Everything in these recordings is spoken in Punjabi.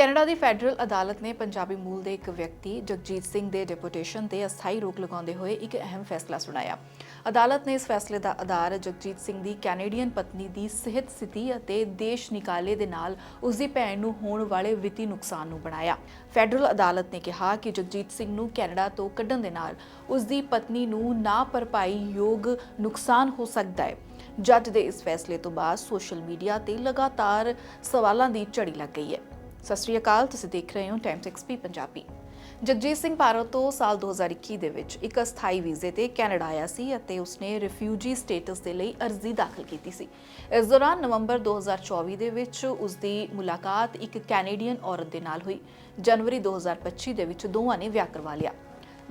ਕੈਨੇਡਾ ਦੀ ਫੈਡਰਲ ਅਦਾਲਤ ਨੇ ਪੰਜਾਬੀ ਮੂਲ ਦੇ ਇੱਕ ਵਿਅਕਤੀ, ਜਗਜੀਤ ਸਿੰਘ ਦੇ ਡਿਪੋਟੇਸ਼ਨ ਤੇ ਅਸਥਾਈ ਰੋਕ ਲਗਾਉਂਦੇ ਹੋਏ ਇੱਕ ਅਹਿਮ ਫੈਸਲਾ ਸੁਣਾਇਆ। ਅਦਾਲਤ ਨੇ ਇਸ ਫੈਸਲੇ ਦਾ ਆਧਾਰ ਜਗਜੀਤ ਸਿੰਘ ਦੀ ਕੈਨੇਡੀਅਨ ਪਤਨੀ ਦੀ ਸਿਹਤ ਸਥਿਤੀ ਅਤੇ ਦੇਸ਼ ਨਿਕਾਲੇ ਦੇ ਨਾਲ ਉਸ ਦੀ ਭੈਣ ਨੂੰ ਹੋਣ ਵਾਲੇ ਵਿੱਤੀ ਨੁਕਸਾਨ ਨੂੰ ਬਣਾਇਆ। ਫੈਡਰਲ ਅਦਾਲਤ ਨੇ ਕਿਹਾ ਕਿ ਜਗਜੀਤ ਸਿੰਘ ਨੂੰ ਕੈਨੇਡਾ ਤੋਂ ਕੱਢਣ ਦੇ ਨਾਲ ਉਸ ਦੀ ਪਤਨੀ ਨੂੰ ਨਾ ਭਰਪਾਈ ਯੋਗ ਨੁਕਸਾਨ ਹੋ ਸਕਦਾ ਹੈ। ਜੱਜ ਦੇ ਇਸ ਫੈਸਲੇ ਤੋਂ ਬਾਅਦ ਸੋਸ਼ਲ ਮੀਡੀਆ ਤੇ ਲਗਾਤਾਰ ਸਵਾਲਾਂ ਦੀ ਝੜੀ ਲੱਗ ਗਈ ਹੈ। ਸਤਿ ਸ਼੍ਰੀ ਅਕਾਲ, ਤੁਸੀਂ ਦੇਖ ਰਹੇ ਹੋ ਟਾਈਮਸ ਐਕਸਪੀ ਪੰਜਾਬੀ। ਜਗਜੀਤ ਸਿੰਘ ਭਾਰਤ ਤੋਂ ਸਾਲ 2021 ਦੇ ਵਿੱਚ ਇੱਕ ਅਸਥਾਈ ਵੀਜ਼ੇ ਤੇ ਕੈਨੇਡਾ ਆਇਆ ਸੀ ਅਤੇ ਉਸਨੇ ਰਿਫਿਊਜੀ ਸਟੇਟਸ ਦੇ ਲਈ ਅਰਜ਼ੀ ਦਾਖਲ ਕੀਤੀ ਸੀ। ਇਸ ਦੌਰਾਨ ਨਵੰਬਰ 2024 ਦੇ ਵਿੱਚ ਉਸ ਦੀ ਮੁਲਾਕਾਤ ਇੱਕ ਕੈਨੇਡੀਅਨ ਔਰਤ ਦੇ ਨਾਲ ਹੋਈ। ਜਨਵਰੀ 2025 ਦੇ ਵਿੱਚ ਦੋਵਾਂ ਨੇ ਵਿਆਹ ਕਰਵਾ ਲਿਆ।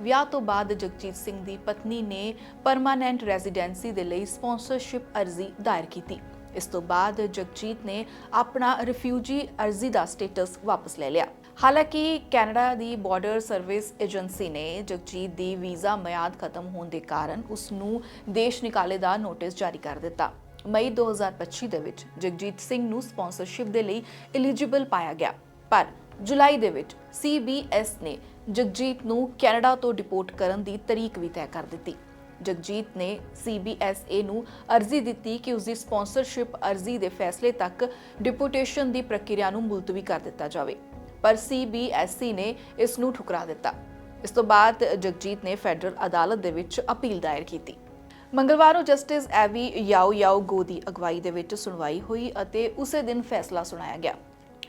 ਵਿਆਹ ਤੋਂ ਬਾਅਦ ਜਗਜੀਤ ਸਿੰਘ ਦੀ ਪਤਨੀ ਨੇ ਪਰਮਾਨੈਂਟ ਰੈਜ਼ੀਡੈਂਸੀ ਦੇ ਲਈ ਸਪਾਂਸਰਸ਼ਿਪ ਅਰਜ਼ੀ ਦਾਇਰ ਕੀਤੀ। ਇਸ ਤੋਂ ਬਾਅਦ ਜਗਜੀਤ ਨੇ ਆਪਣਾ ਰਿਫਿਊਜੀ ਅਰਜ਼ੀ ਦਾ ਸਟੇਟਸ ਵਾਪਸ ਲੈ ਲਿਆ। ਹਾਲਾਂਕਿ ਕੈਨੇਡਾ ਦੀ ਬਾਰਡਰ ਸਰਵਿਸ ਏਜੰਸੀ ਨੇ ਜਗਜੀਤ ਦੀ ਵੀਜ਼ਾ ਮਿਆਦ ਖਤਮ ਹੋਣ ਦੇ ਕਾਰਨ ਉਸ ਨੂੰ ਦੇਸ਼ ਨਿਕਾਲੇ ਦਾ ਨੋਟਿਸ ਜਾਰੀ ਕਰ ਦਿੱਤਾ। ਮਈ 2025 ਦੇ ਵਿੱਚ ਜਗਜੀਤ ਸਿੰਘ ਨੂੰ ਸਪਾਂਸਰਸ਼ਿਪ ਦੇ ਲਈ ਐਲੀਜੀਬਲ ਪਾਇਆ ਗਿਆ। ਪਰ ਜੁਲਾਈ ਦੇ ਵਿੱਚ CBS ਨੇ ਜਗਜੀਤ ਨੂੰ ਕੈਨੇਡਾ ਤੋਂ ਡਿਪੋਰਟ ਕਰਨ ਦੀ ਤਰੀਕ ਵੀ ਤੈਅ ਕਰ ਦਿੱਤੀ। ਜਗਜੀਤ ਨੇ CBSA ਨੂੰ ਅਰਜ਼ੀ ਦਿੱਤੀ ਕਿ ਉਸ ਦੀ ਸਪਾਂਸਰਸ਼ਿਪ ਅਰਜ਼ੀ ਦੇ ਫੈਸਲੇ ਤੱਕ ਡਿਪੂਟੇਸ਼ਨ ਦੀ ਪ੍ਰਕਿਰਿਆ ਨੂੰ ਮੁਲਤਵੀ ਕਰ ਦਿੱਤਾ ਜਾਵੇ। ਪਰ CBSE ਨੇ ਇਸ ਨੂੰ ਠੁਕਰਾ ਦਿੱਤਾ। ਇਸ ਤੋਂ ਬਾਅਦ ਜਗਜੀਤ ਨੇ ਫੈਡਰਲ ਅਦਾਲਤ ਦੇ ਵਿੱਚ ਅਪੀਲ ਦਾਇਰ ਕੀਤੀ। ਮੰਗਲਵਾਰ ਨੂੰ ਜਸਟਿਸ ਐਵੀ ਯਾਓ ਯਾਓ ਗੋ ਦੀ ਅਗਵਾਈ ਦੇ ਵਿੱਚ ਸੁਣਵਾਈ ਹੋਈ ਅਤੇ ਉਸੇ ਦਿਨ ਫੈਸਲਾ ਸੁਣਾਇਆ ਗਿਆ।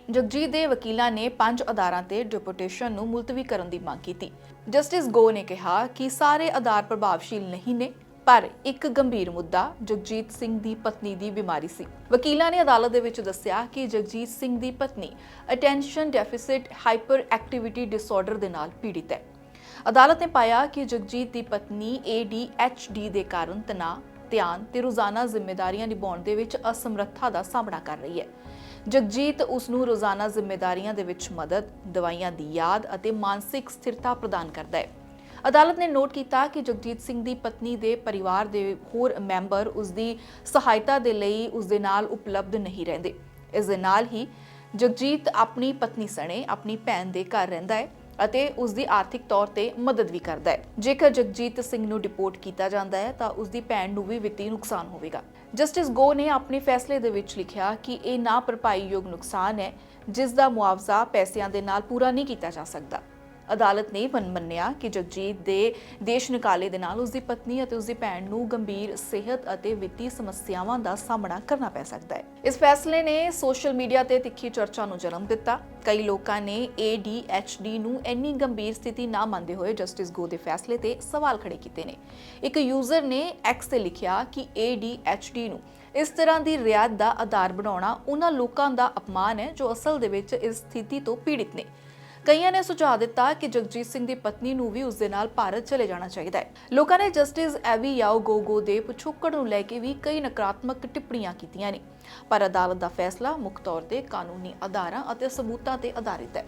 ਜਗਜੀਤ ਦੇ ਵਕੀਲਾਂ ਨੇ ਪੰਜ ਅਦਾਰਾਂ ਤੇ ਡਿਪੂਟੇਸ਼ਨ ਨੂੰ ਮੁਲਤਵੀ ਕਰਨ ਦੀ ਮੰਗ ਕੀਤੀ। ਜਸਟਿਸ ਗੋ ਨੇ ਕਿਹਾ ਕਿ ਸਾਰੇ ਅਦਾਰ ਪ੍ਰਭਾਵਸ਼ੀਲ ਨਹੀਂ ਨੇ, ਪਰ ਇੱਕ ਗੰਭੀਰ ਮੁੱਦਾ ਜਗਜੀਤ ਸਿੰਘ ਦੀ ਪਤਨੀ ਦੀ ਬਿਮਾਰੀ ਸੀ। ਵਕੀਲਾਂ ਨੇ ਅਦਾਲਤ ਦੇ ਵਿੱਚ ਦੱਸਿਆ ਕਿ ਜਗਜੀਤ ਸਿੰਘ ਦੀ ਪਤਨੀ attention deficit hyper activity disorder ਦੇ ਨਾਲ ਪੀੜਿਤ ਹੈ। ਅਦਾਲਤ ਨੇ ਪਾਇਆ ਕਿ ਜਗਜੀਤ ਦੀ ਪਤਨੀ ADHD ਦੇ ਕਾਰਨ ਤਣਾਅ, ਧਿਆਨ ਤੇ ਰੋਜ਼ਾਨਾ ਜ਼ਿੰਮੇਵਾਰੀਆਂ ਨਿਭਾਉਣ ਦੇ ਵਿੱਚ ਅਸਮਰੱਥਾ ਦਾ ਸਾਹਮਣਾ ਕਰ ਰਹੀ ਹੈ। ਜਗਜੀਤ ਉਸ ਨੂੰ ਰੋਜ਼ਾਨਾ ਜ਼ਿੰਮੇਵਾਰੀਆਂ ਦੇ ਵਿੱਚ ਮਦਦ, ਦਵਾਈਆਂ ਦੀ ਯਾਦ ਅਤੇ ਮਾਨਸਿਕ ਸਥਿਰਤਾ ਪ੍ਰਦਾਨ ਕਰਦਾ ਹੈ। ਅਦਾਲਤ ਨੇ ਨੋਟ ਕੀਤਾ ਕਿ ਜਗਜੀਤ ਸਿੰਘ ਦੀ ਪਤਨੀ ਦੇ ਪਰਿਵਾਰ ਦੇ ਹੋਰ ਮੈਂਬਰ ਉਸ ਦੀ ਸਹਾਇਤਾ ਦੇ ਲਈ ਉਸ ਦੇ ਨਾਲ ਉਪਲਬਧ ਨਹੀਂ ਰਹਿੰਦੇ। ਇਸ ਦੇ ਨਾਲ ਹੀ ਜਗਜੀਤ ਆਪਣੀ ਪਤਨੀ ਸਣੇ ਆਪਣੀ ਭੈਣ ਦੇ ਘਰ ਰਹਿੰਦਾ ਹੈ। ਅਤੇ ਉਸ ਦੀ ਆਰਥਿਕ ਤੌਰ ਤੇ ਮਦਦ ਵੀ ਕਰਦਾ ਹੈ। ਜੇਕਰ ਜਗਜੀਤ ਸਿੰਘ ਨੂੰ ਡਿਪੋਰਟ ਕੀਤਾ ਜਾਂਦਾ ਹੈ, ਤਾਂ ਉਸ ਦੀ ਭੈਣ ਨੂੰ ਵੀ ਵਿੱਤੀ ਨੁਕਸਾਨ ਹੋਵੇਗਾ। ਜਸਟਿਸ ਗੋ ਨੇ ਆਪਣੇ ਫੈਸਲੇ ਦੇ ਵਿੱਚ ਲਿਖਿਆ ਕਿ ਇਹ ਨਾ ਭਰਪਾਈਯੋਗ ਨੁਕਸਾਨ ਹੈ, ਜਿਸ ਦਾ ਮੁਆਵਜ਼ਾ ਪੈਸਿਆਂ ਦੇ ਨਾਲ ਪੂਰਾ ਨਹੀਂ ਕੀਤਾ ਜਾ ਸਕਦਾ। ਅਦਾਲਤ ਨੇ ਮੰਨਿਆ ਕਿ ਜਗਜੀਤ ਦੇ ਦੇਸ਼ ਨਿਕਾਲੇ ਦੇ ਨਾਲ ਉਸ ਦੀ ਪਤਨੀ ਅਤੇ ਉਸ ਦੀ ਭੈਣ ਨੂੰ ਗੰਭੀਰ ਸਿਹਤ ਅਤੇ ਵਿੱਤੀ ਸਮੱਸਿਆਵਾਂ ਦਾ ਸਾਹਮਣਾ ਕਰਨਾ ਪੈ ਸਕਦਾ ਹੈ। ਇਸ ਫੈਸਲੇ ਨੇ ਸੋਸ਼ਲ ਮੀਡੀਆ ਤੇ ਤਿੱਖੀ ਚਰਚਾ ਨੂੰ ਜਨਮ ਦਿੱਤਾ। ਕਈ ਲੋਕਾਂ ਨੇ ADHD ਨੂੰ ਇੰਨੀ ਗੰਭੀਰ ਸਥਿਤੀ ਨਾ ਮੰਨਦੇ ਹੋਏ ਜਸਟਿਸ ਗੋ ਦੇ ਫੈਸਲੇ ਤੇ ਸਵਾਲ ਖੜੇ ਕੀਤੇ ਨੇ। ਇੱਕ ਯੂਜ਼ਰ ਨੇ X ਤੇ ਲਿਖਿਆ ਕਿ ADHD ਨੂੰ ਇਸ ਤਰ੍ਹਾਂ ਦੀ ਰਿਆਇਤ ਦਾ ਆਧਾਰ ਬਣਾਉਣਾ ਉਹਨਾਂ ਲੋਕਾਂ ਦਾ ਅਪਮਾਨ ਹੈ ਜੋ ਅਸਲ ਦੇ ਵਿੱਚ ਇਸ ਸਥਿਤੀ ਤੋਂ ਪੀੜਿਤ ਨੇ। ਕਈਆਂ ਨੇ ਸੁਝਾਅ ਦਿੱਤਾ ਕਿ ਜਗਜੀਤ ਸਿੰਘ ਦੀ ਪਤਨੀ ਨੂੰ ਵੀ ਉਸ ਦੇ ਨਾਲ ਭਾਰਤ ਚਲੇ ਜਾਣਾ ਚਾਹੀਦਾ ਹੈ। ਲੋਕਾਂ ਨੇ ਜਸਟਿਸ ਐਵੀ ਯਾਓ ਗੋਗੋ ਦੇ ਪਿਛੋਕੜ ਨੂੰ ਲੈ ਕੇ ਵੀ ਕਈ ਨਕਾਰਾਤਮਕ ਟਿੱਪਣੀਆਂ ਕੀਤੀਆਂ ਨੇ। ਪਰ ਅਦਾਲਤ ਦਾ ਫੈਸਲਾ ਮੁੱਖ ਤੌਰ ਤੇ ਕਾਨੂੰਨੀ ਆਧਾਰਾਂ ਅਤੇ ਸਬੂਤਾਂ ਤੇ ਆਧਾਰਿਤ ਹੈ।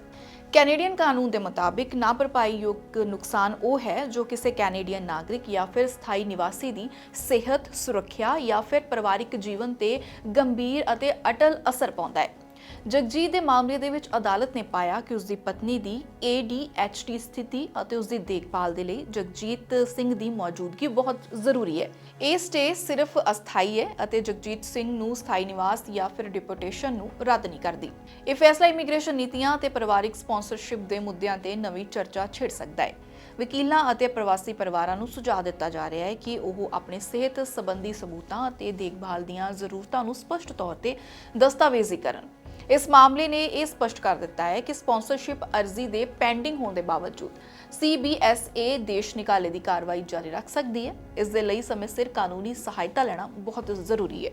ਕੈਨੇਡੀਅਨ ਕਾਨੂੰਨ ਦੇ ਮੁਤਾਬਿਕ ਨਾ ਭਰਪਾਈਯੋਗ ਨੁਕਸਾਨ ਉਹ ਹੈ ਜੋ ਕਿਸੇ ਕੈਨੇਡੀਅਨ ਨਾਗਰਿਕ ਜਾਂ ਫਿਰ ਸਥਾਈ ਨਿਵਾਸੀ ਦੀ ਸਿਹਤ, ਸੁਰੱਖਿਆ ਜਾਂ ਫਿਰ ਪਰਿਵਾਰਿਕ ਜੀਵਨ ਤੇ ਗੰਭੀਰ ਅਤੇ ਅਟਲ ਅਸਰ ਪਾਉਂਦਾ ਹੈ। ਜਗਜੀਤ ਦੇ ਮਾਮਲੇ ਦੇ ਵਿੱਚ ਅਦਾਲਤ ਨੇ ਪਾਇਆ ਕਿ ਉਸ ਦੀ ਪਤਨੀ ਦੀ ADHD ਸਥਿਤੀ ਅਤੇ ਉਸ ਦੀ ਦੇਖਭਾਲ ਦੇ ਲਈ ਜਗਜੀਤ ਸਿੰਘ ਦੀ ਮੌਜੂਦਗੀ ਬਹੁਤ ਜ਼ਰੂਰੀ ਹੈ। ਇਹ ਸਟੇ ਸਿਰਫ ਅਸਥਾਈ ਹੈ ਅਤੇ ਜਗਜੀਤ ਸਿੰਘ ਨੂੰ ਸਥਾਈ ਨਿਵਾਸ ਜਾਂ ਫਿਰ ਡਿਪੋਟੇਸ਼ਨ ਨੂੰ ਰੱਦ ਨਹੀਂ ਕਰਦੀ। ਇਹ ਫੈਸਲਾ ਇਮੀਗ੍ਰੇਸ਼ਨ ਨੀਤੀਆਂ ਤੇ ਪਰਿਵਾਰਿਕ ਸਪਾਂਸਰਸ਼ਿਪ ਦੇ ਮੁੱਦਿਆਂ ਤੇ ਨਵੀਂ ਚਰਚਾ ਛੇੜ ਸਕਦਾ ਹੈ। ਵਕੀਲਾਂ ਅਤੇ ਪ੍ਰਵਾਸੀ ਪਰਿਵਾਰਾਂ ਨੂੰ ਸੁਝਾਅ ਦਿੱਤਾ ਜਾ ਰਿਹਾ ਹੈ ਕਿ ਉਹ ਆਪਣੇ ਸਿਹਤ ਸੰਬੰਧੀ ਸਬੂਤਾਂ ਅਤੇ ਦੇਖਭਾਲ ਦੀਆਂ ਜ਼ਰੂਰਤਾਂ ਨੂੰ ਸਪਸ਼ਟ ਤੌਰ ਤੇ ਦਸਤਾਵੇਜ਼ੀ ਕਰਨ। ਇਸ ਮਾਮਲੇ ਨੇ ਇਹ ਸਪਸ਼ਟ ਕਰ ਦਿੱਤਾ ਹੈ ਕਿ ਸਪਾਂਸਰਸ਼ਿਪ ਅਰਜ਼ੀ ਦੇ ਪੈਂਡਿੰਗ ਹੋਣ ਦੇ ਬਾਵਜੂਦ CBSA ਦੇਸ਼ ਨਿਕਾਲੇ ਦੀ ਕਾਰਵਾਈ ਜਾਰੀ ਰੱਖ ਸਕਦੀ ਹੈ। ਇਸ ਦੇ ਲਈ ਸਮੇਂ ਸਿਰ ਕਾਨੂੰਨੀ ਸਹਾਇਤਾ ਲੈਣਾ ਬਹੁਤ ਜ਼ਰੂਰੀ ਹੈ।